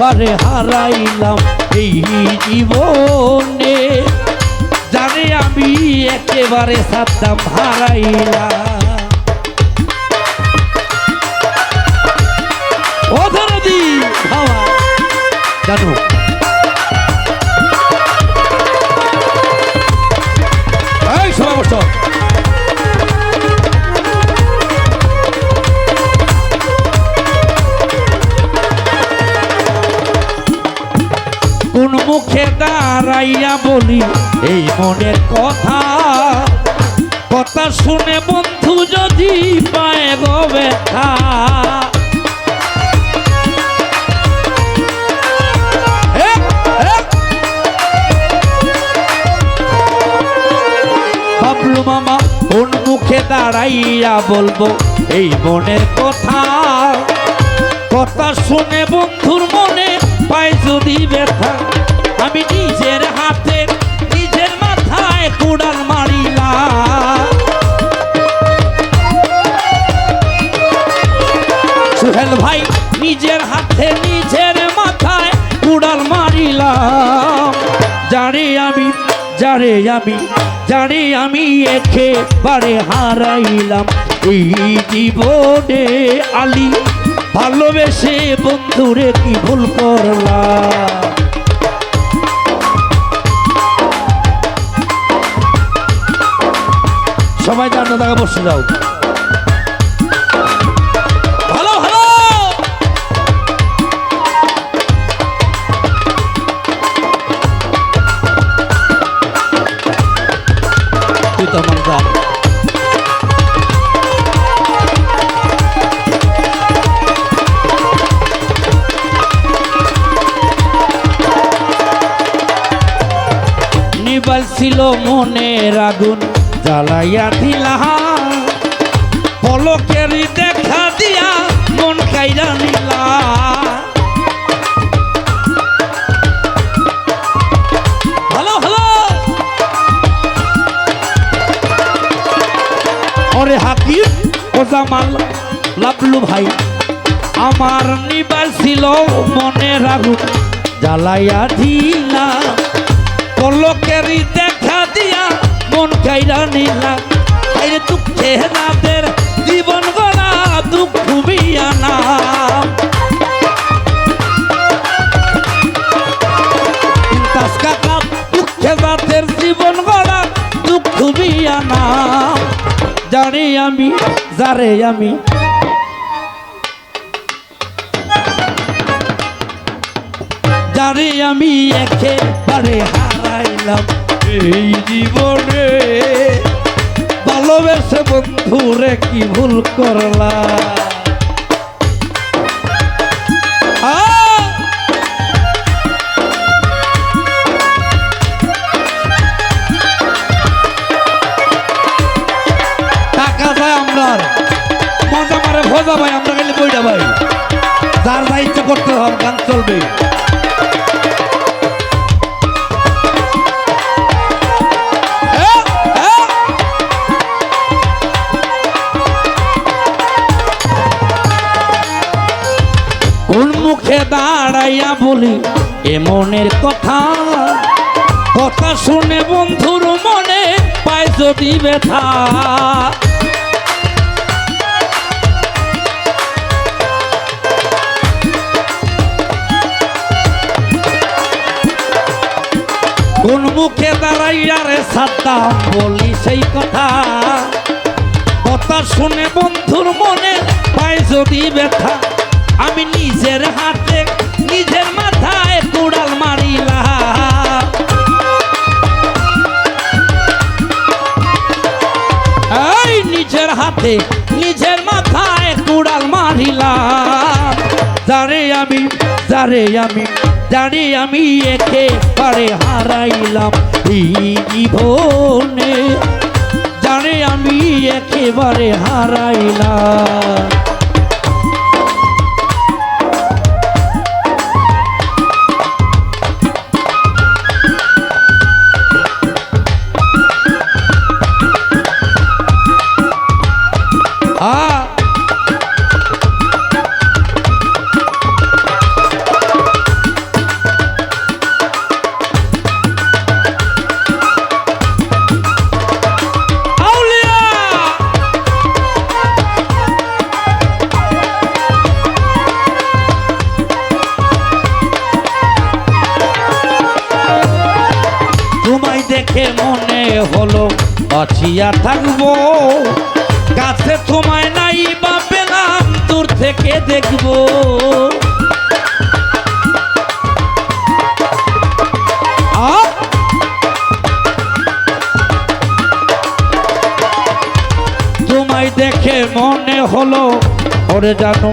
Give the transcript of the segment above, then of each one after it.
বারে হারাইলাম এই জীবনে। জানে আমি একেবারে সাদ্দাম হারাইলাম। ও জানো মুখে দাঁড়াইয়া বলি, এই মনের কথা। কথা শুনে বন্ধু যদি পায় গো ব্যথা। মামা, কোন মুখে দাঁড়াইয়া বলব, এই মনের কথা। কথা শুনে বন্ধুর মনে পায় যদি ব্যথা। আমি নিজের হাতে, নিজের মাথায় কুড়াল মারিলাম। সুহেল ভাই, নিজের হাতে, নিজের মাথায় কুড়াল মারিলাম। জানি আমি জানে আমি জানি আমি একেবারে হারাইলাম। এই জীবনে আলী ভালোবেসে বন্ধুরে কি ভুল করলাম? টাকা বসে যাও। ভালো ভালো ছিল মনের আগুন। জ্বালাইয়া দিলা। পলকেরই দেখা দিয়া মন কাইরা নিলা। ওরে হাকিম, ও জামাল, লাবলু ভাই, আমার নিবার ছিল মনে রাগু। জ্বালাইয়া দিলা। পলকেরই দেখা দিয়া মন কাইরা নিলা। রাতের জীবন দুঃখ কাকা রাতের জীবন গড়া দুঃখ বিয়ানা জানি আমি, যারে আমি। যারে আমি একেবারে হারাইলাম। এই জীবনে ভালোবেসে বন্ধুরে কি ভুল আমরা মজা ভাই, আমরা গেলে বইটা ভাই? যার যা ইচ্ছা করতে হবে গান চলবে। মুখে দাঁড়াইয়া বলি, এ মনের কথা। কথা শুনে বন্ধুর মনে পায় যদি ব্যথা। কোন মুখে দাঁড়াইয়া রে সাদ্দাম বলি সেই কথা। কথা শুনে বন্ধুর মনে পায় যদি ব্যথা। আমি নিজের হাতে, নিজের মাথায় কুড়াল মারিলাম। এই নিজের হাতে, নিজের মাথায় কুড়াল মারিলাম। যারে আমি যারে আমি জানি আমি একেবারে হারাইলাম জানে আমি একেবারে হারাইলাম। দেখে মনে হলো, বাঁচিয়া থাকব। কাছে তোমায় নাই বা পেলাম, দূর থেকে দেখব। তোমায় দেখে মনে হলো, ওরে জানো,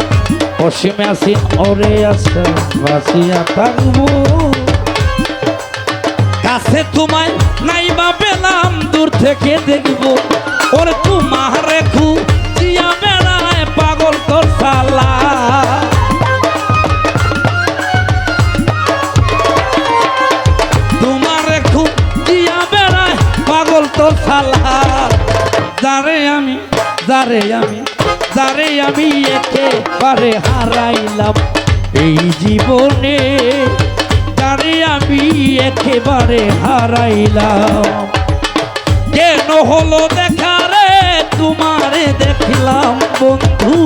অসীমে আসি ওরে আসে বাসিয়া থাকব। কাছে তোমায় নাই বা পেলাম, দূর থেকে দেখব। ওরে তোমার রেখু জিয়া বেড়ায় পাগল তোর সালা তোমার রেখু জিয়া বেড়ায় পাগল তোর সালা যারে আমি যারে আমি যারে আমি একেবারে হারাইলাম এই জীবনে। যারে আমি একেবারে হারাইলাম। কেন হলো দেখা রে? তোমারে দেখলাম বন্ধু।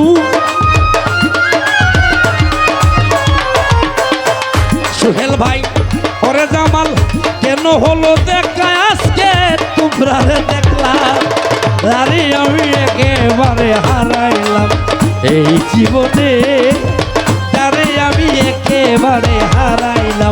সুহেল ভাই, ওরে জামাল, কেন হলো দেখা? আজকে তোমরা দেখলাম আরে আমি একেবারে হারাইলাম। এই জীবনে তারে আমি একেবারে হারাইলাম।